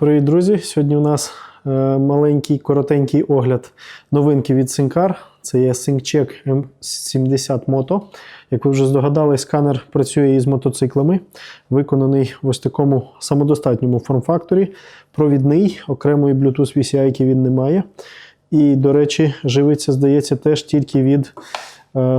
Привіт, друзі! Сьогодні у нас е, маленький коротенький огляд новинки від Synccar. Це є SyncCheck M70 Moto. Як ви вже здогадались, сканер працює із мотоциклами, виконаний в ось такому самодостатньому форм-факторі. Провідний, окремої Bluetooth VCI він не має. І, до речі, живиться, здається, теж тільки від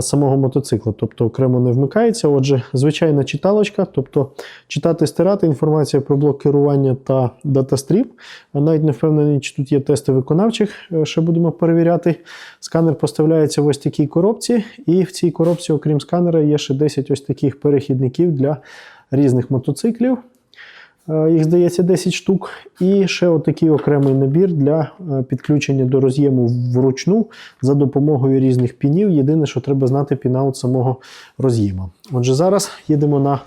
самого мотоцикла, тобто окремо не вмикається. Отже, звичайна читалочка, тобто читати, стирати інформація про блок керування та датастрім. А навіть не впевнений, чи тут є тести виконавчих, е, ще будемо перевіряти. Сканер поставляється в ось такій коробці, і в цій коробці, окрім сканера, є ще 10 ось таких перехідників для різних мотоциклів. Е, Їх здається 10 штук. І ще отакий окремий набір для е, підключення до роз'єму вручну за допомогою різних пінів. Єдине, що треба знати пінаут самого роз'єма. Отже, зараз їдемо на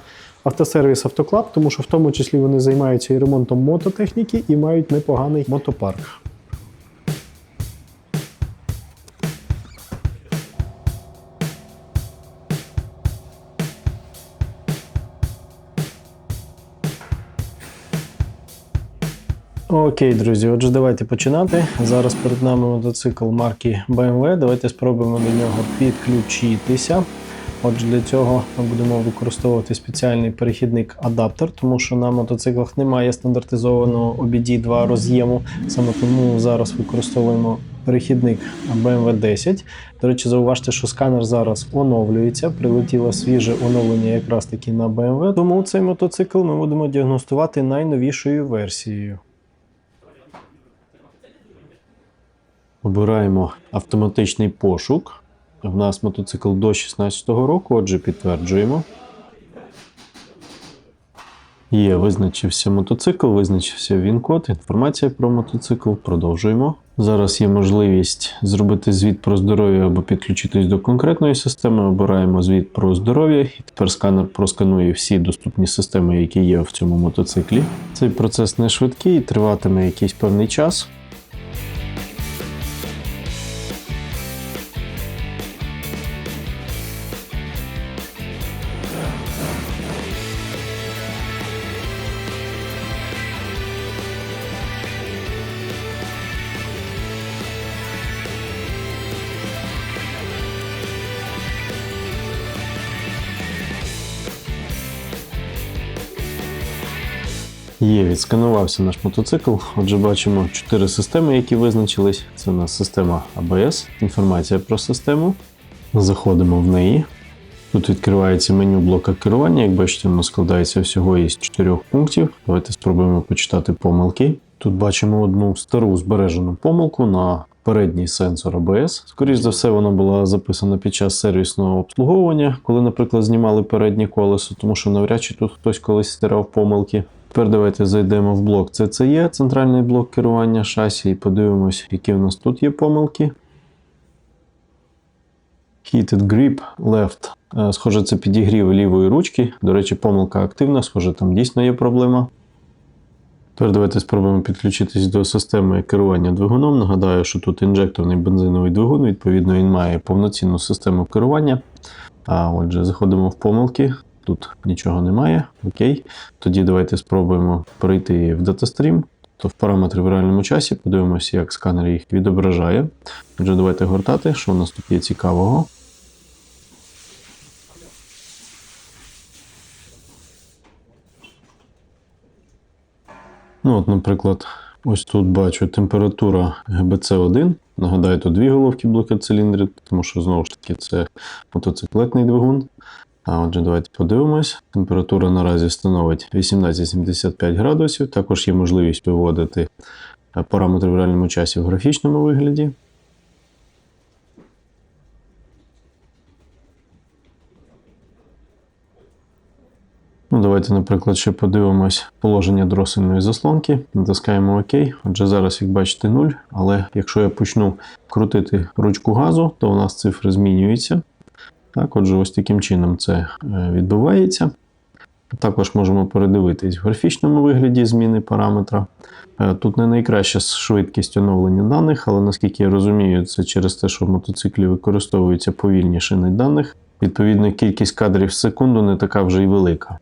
автосервіс Автоклаб, тому що в тому числі вони займаються і ремонтом мототехніки і мають непоганий мотопарк. Окей, друзі, отже, давайте починати. Зараз перед нами мотоцикл марки BMW. Давайте спробуємо до нього підключитися. Отже, для цього ми будемо використовувати спеціальний перехідник адаптер, тому що на мотоциклах немає стандартизованого OBD2 роз'єму. Саме тому зараз використовуємо перехідник BMW 10. До речі, зауважте, що сканер зараз оновлюється. Прилетіло свіже оновлення якраз таки на BMW. Тому цей мотоцикл ми будемо діагностувати найновішою версією. Обираємо автоматичний пошук. В нас мотоцикл до 2016 року, отже, підтверджуємо. Є, визначився мотоцикл, визначився він-код, інформація про мотоцикл. Продовжуємо. Зараз є можливість зробити звіт про здоров'я або підключитись до конкретної системи. Обираємо звіт про здоров'я, і тепер сканер просканує всі доступні системи, які є в цьому мотоциклі. Цей процес не швидкий, триватиме якийсь певний час. Є, відсканувався наш мотоцикл. Отже, бачимо чотири системи, які визначились. Це у нас система ABS, інформація про систему. Заходимо в неї. Тут відкривається меню блока керування. Як бачите, воно складається всього із чотирьох пунктів. Давайте спробуємо почитати помилки. Тут бачимо одну стару збережену помилку на передній сенсор ABS. Скоріше за все, вона була записана під час сервісного обслуговування, коли, наприклад, знімали переднє колесо, тому що навряд чи тут хтось колись стирав помилки. Тепер давайте зайдемо в блок CCE, центральний блок керування шасі, і подивимось, які в нас тут є помилки. Heated grip left. Е, Схоже, це підігрів лівої ручки. До речі, помилка активна, схоже, там дійсно є проблема. Тепер давайте спробуємо підключитись до системи керування двигуном. Нагадаю, що тут інжекторний бензиновий двигун, відповідно, він має повноцінну систему керування. А отже, заходимо в помилки. Тут нічого немає. Окей. Тоді давайте спробуємо перейти в датастрім, то в параметри в реальному часі подивимося, як сканер їх відображає. Отже, давайте гортати, що у нас тут є цікавого. Ну, от, наприклад, ось тут бачу температура ГБЦ1. Нагадаю, тут дві головки блока циліндрів, тому що знову ж таки це мотоциклетний двигун. А отже, давайте подивимось. Температура наразі становить 1875 градусів. Також є можливість виводити параметри в реальному часі в графічному вигляді. Ну, давайте, наприклад, ще подивимось положення дросельної заслонки. Натискаємо ОК. Отже, зараз, як бачите, 0. Але якщо я почну крутити ручку газу, то у нас цифри змінюються. Так, отже, ось таким чином це е, відбувається. Також можемо передивитись в графічному вигляді зміни параметра. Е, Тут не найкраща швидкість оновлення даних, але наскільки я розумію, це через те, що в мотоциклі використовується повільні шини даних. Відповідно, кількість кадрів в секунду не така вже й велика.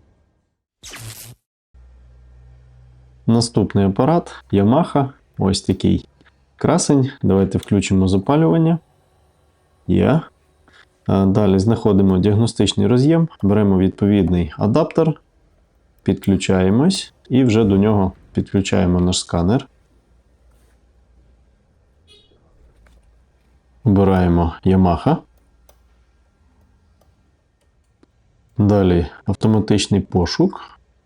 Наступний апарат Yamaha. Ось такий красень. Давайте включимо запалювання. Є. Е, Далі знаходимо діагностичний роз'єм, беремо відповідний адаптер, підключаємось і вже до нього підключаємо наш сканер. Обираємо Yamaha. Далі автоматичний пошук.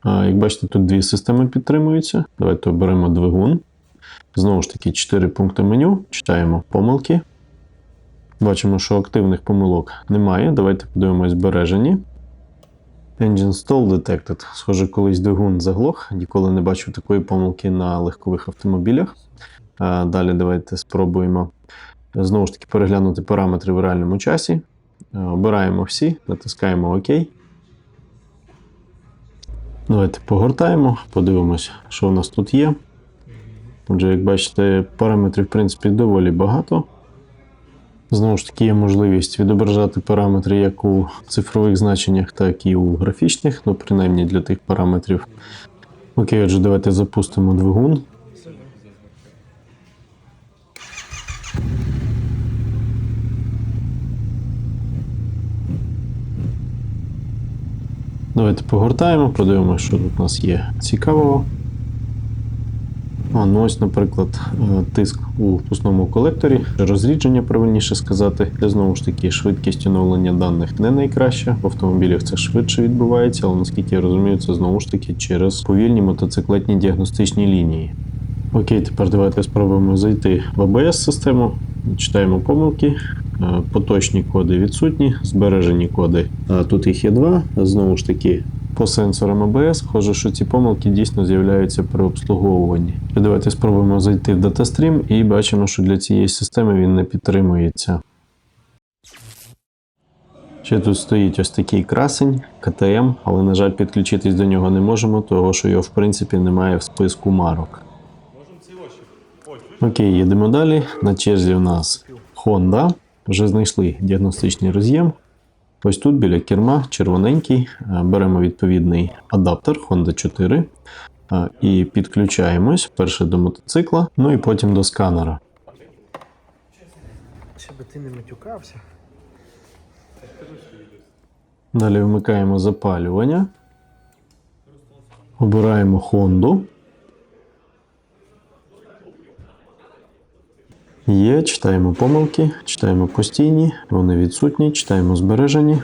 Як бачите, тут дві системи підтримуються. Давайте оберемо двигун. Знову ж таки, 4 пункти меню. Читаємо помилки. Бачимо, що активних помилок немає. Давайте подивимось збережені. Engine stall detected. Схоже, колись двигун заглох. Ніколи не бачив такої помилки на легкових автомобілях. Далі давайте спробуємо знову ж таки переглянути параметри в реальному часі. Обираємо всі, натискаємо ОК. Давайте погортаємо, подивимось, що у нас тут є. Отже, як бачите, параметрів, в принципі, доволі багато. Знову ж таки, є можливість відображати параметри як у цифрових значеннях, так і у графічних, ну, принаймні для тих параметрів. Окей, отже, давайте запустимо двигун. Давайте погортаємо, подивимося, що тут у нас є цікавого. Ну ось, наприклад, е, тиск у впускному колекторі, розрідження, правильніше сказати. Де знову ж таки швидкість оновлення даних не найкраща. В автомобілях це швидше відбувається, але наскільки я розумію, це знову ж таки через повільні мотоциклетні діагностичні лінії. Окей, тепер давайте спробуємо зайти в ABS-систему. Читаємо помилки. Е, Поточні коди відсутні, збережені коди. Тут їх є два. Знову ж таки, по сенсорам ABS, схоже, що ці помилки дійсно з'являються при обслуговуванні. І Давайте спробуємо зайти в DataStream і бачимо, що для цієї системи він не підтримується. Ще тут стоїть ось такий красень КТМ, але, на жаль, підключитись до нього не можемо, того що його в принципі немає в списку марок. Окей, їдемо далі. На черзі у нас Honda. Вже знайшли діагностичний роз'єм. Ось тут біля керма червоненький. Е, Беремо відповідний адаптер Honda 4 е, і підключаємось перше до мотоцикла, ну і потім до сканера. Щоб ти не матюкався. Далі вмикаємо запалювання. Обираємо Honda. Є, читаємо помилки, читаємо постійні, вони відсутні, читаємо збережені.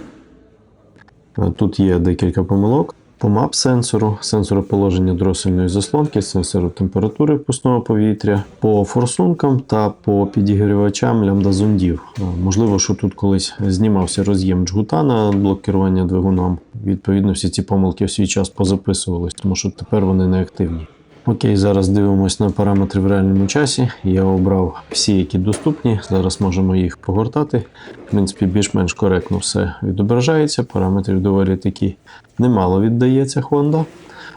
Е, Тут є декілька помилок. По мап сенсору, сенсору положення дросельної заслонки, сенсору температури впускного повітря, по форсункам та по підігрівачам лямбда зондів. Е, Можливо, що тут колись знімався роз'єм джгута на блок керування двигуном. Відповідно, всі ці помилки в свій час позаписувались, тому що тепер вони не активні. Окей, зараз дивимось на параметри в реальному часі. Я обрав всі, які доступні. Зараз можемо їх погортати. В принципі, більш-менш коректно все відображається. Параметрів доволі таки немало віддається Honda.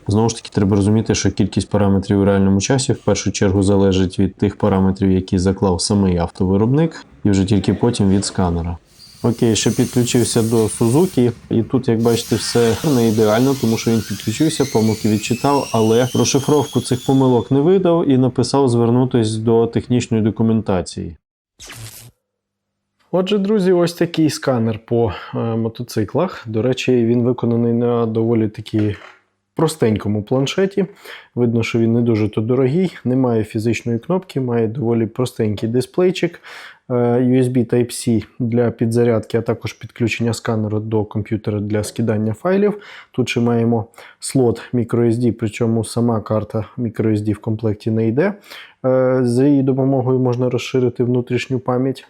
Знову ж таки, треба розуміти, що кількість параметрів у реальному часі в першу чергу залежить від тих параметрів, які заклав самий автовиробник, і вже тільки потім від сканера. Окей, ще підключився до Suzuki, і тут, як бачите, все не ідеально, тому що він підключився, помилки відчитав, але розшифровку цих помилок не видав і написав звернутися до технічної документації. Отже, друзі, ось такий сканер по е, мотоциклах. До речі, він виконаний на доволі таки простенькому планшеті. Видно, що він не дуже то дорогий, немає фізичної кнопки, має доволі простенький дисплейчик. е, USB Type-C для підзарядки, а також підключення сканеру до комп'ютера для скидання файлів. Тут ще маємо слот microSD, причому сама карта microSD в комплекті не йде. Е, За її допомогою можна розширити внутрішню пам'ять.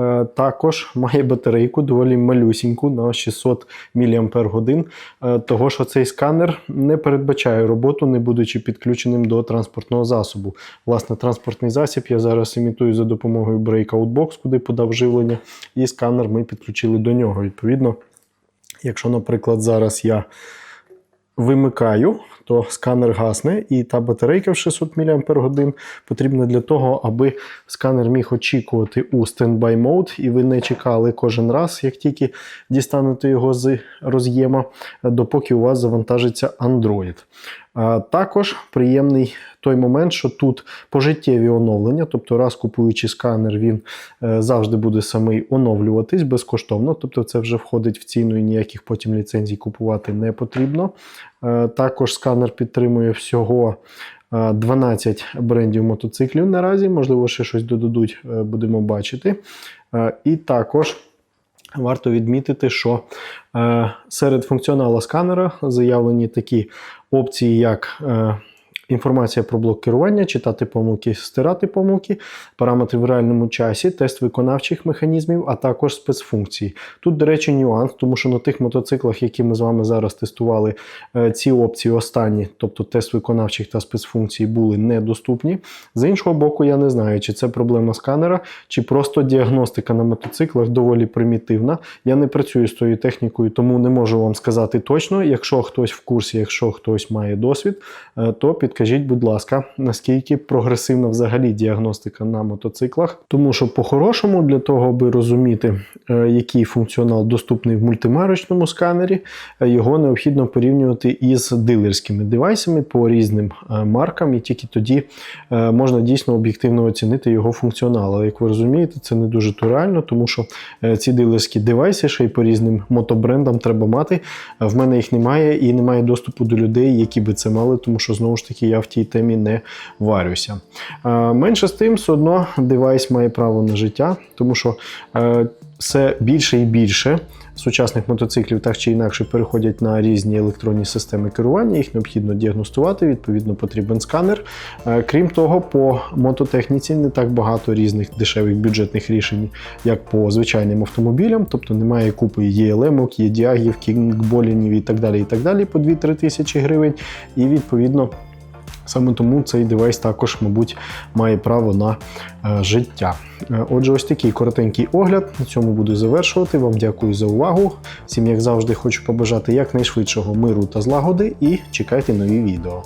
Е, Також має батарейку доволі малюсіньку на 600 мАч, е, того що цей сканер не передбачає роботу, не будучи підключеним до транспортного засобу. Власне, транспортний засіб я зараз імітую за допомогою Breakout Box, куди подав живлення, і сканер ми підключили до нього. Відповідно, якщо, наприклад, зараз я вимикаю, то сканер гасне, і та батарейка в 600 мАч потрібна для того, аби сканер міг очікувати у стендбай мод, і ви не чекали кожен раз, як тільки дістанете його з роз'єма, допоки у вас завантажиться Android. Також приємний той момент, що тут пожиттєві оновлення, тобто раз купуючи сканер, він е, завжди буде самий оновлюватись безкоштовно. Тобто це вже входить в ціну і ніяких потім ліцензій купувати не потрібно. Е, Також сканер підтримує всього. е, 12 брендів мотоциклів наразі, можливо, ще щось додадуть, е, будемо бачити. Е, І також Варто відмітити, що е, серед функціоналу сканера заявлені такі опції, як е, інформація про блок керування, читати помилки, стирати помилки, параметри в реальному часі, тест виконавчих механізмів, а також спецфункції. Тут, до речі, нюанс, тому що на тих мотоциклах, які ми з вами зараз тестували, е, ці опції останні, тобто тест виконавчих та спецфункцій, були недоступні. З іншого боку, я не знаю, чи це проблема сканера, чи просто діагностика на мотоциклах доволі примітивна. Я не працюю з тою технікою, тому не можу вам сказати точно. Якщо хтось в курсі, якщо хтось має досвід, е, то підкажіть, будь ласка, наскільки прогресивна взагалі діагностика на мотоциклах. Тому що по-хорошому, для того, аби розуміти, е, який функціонал доступний в мультимарочному сканері, е, його необхідно порівнювати із дилерськими девайсами по різним е, маркам, і тільки тоді можна дійсно об'єктивно оцінити його функціонал. Але як ви розумієте, це не дуже то реально, тому що ці дилерські девайси ще й по різним мотобрендам треба мати. В мене їх немає і немає доступу до людей, які би це мали, тому що знову ж таки я в тій темі не варюся. Е, Менше з тим, все одно девайс має право на життя, тому що е, все більше і більше сучасних мотоциклів так чи інакше переходять на різні електронні системи керування. Їх необхідно діагностувати, відповідно, потрібен сканер. Е, Крім того, по мототехніці не так багато різних дешевих бюджетних рішень, як по звичайним автомобілям, тобто немає купи ЄЛМ, ЄДіагів, кінгболінів і так далі, і так далі по 2-3 тисячі гривень. І відповідно. Саме тому цей девайс також, мабуть, має право на е, життя. Е, Отже, ось такий коротенький огляд. На цьому буду завершувати. Вам дякую за увагу. Всім, як завжди, хочу побажати якнайшвидшого миру та злагоди і чекайте нові відео.